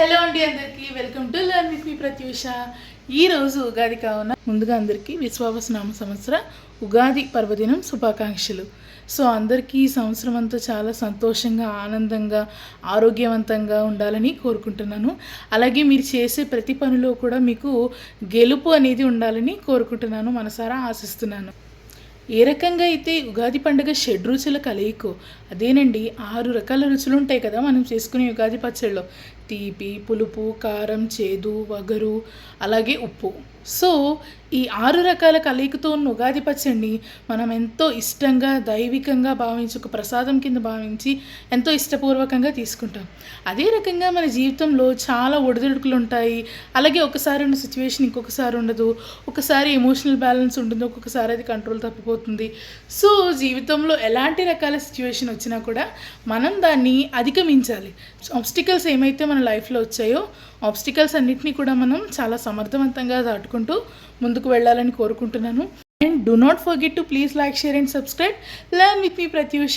Hello అండి అందరికీ welcome to learn with me Prathyusha. ఈ రోజు ఉగాది కావున ముందుగా అందరికీ విశ్వావసనామ సంవత్సర ఉగాది పర్వదినం శుభాకాంక్షలు. సో అందరికీ ఈ సంవత్సరం అంతా చాలా సంతోషంగా ఆనందంగా ఆరోగ్యవంతంగా ఉండాలని కోరుకుంటున్నాను. అలాగే మీరు చేసే ప్రతి పనిలో కూడా మీకు గెలుపు అనేది ఉండాలని కోరుకుంటున్నాను మనసారా ఆశిస్తున్నాను. ఏ రకంగా అయితే ఉగాది పండుగ షెడ్ రుచుల కలయికో అదేనండి ఆరు రకాల రుచులు ఉంటాయి కదా మనం చేసుకునే ఉగాది పచ్చడిలో తీపి పులుపు కారం చేదు వగరు అలాగే ఉప్పు. సో ఈ ఆరు రకాల కలయికతో ఉన్న ఉగాది పచ్చడిని మనం ఎంతో ఇష్టంగా దైవికంగా భావించి ఒక ప్రసాదం కింద భావించి ఎంతో ఇష్టపూర్వకంగా తీసుకుంటాం. అదే రకంగా మన జీవితంలో చాలా ఒడిదుడుకులు ఉంటాయి అలాగే ఒకసారి ఉన్న సిచ్యువేషన్ ఇంకొకసారి ఉండదు. ఒకసారి ఎమోషనల్ బ్యాలెన్స్ ఉంటుంది ఒక్కొక్కసారి అది కంట్రోల్ తప్పిపోతుంది. సో జీవితంలో ఎలాంటి రకాల సిచ్యువేషన్ వచ్చినా కూడా మనం దాన్ని అధిగమించాలి. ఆబ్స్టికల్స్ ఏమైతే మన లైఫ్లో వచ్చాయో ఆబ్స్టికల్స్ అన్నిటినీ కూడా మనం చాలా సమర్థవంతంగా దాటుకుంటూ ముందుకు వెళ్ళాలని కోరుకుంటున్నాను. And do not forget to please like share and subscribe learn with me Prathyusha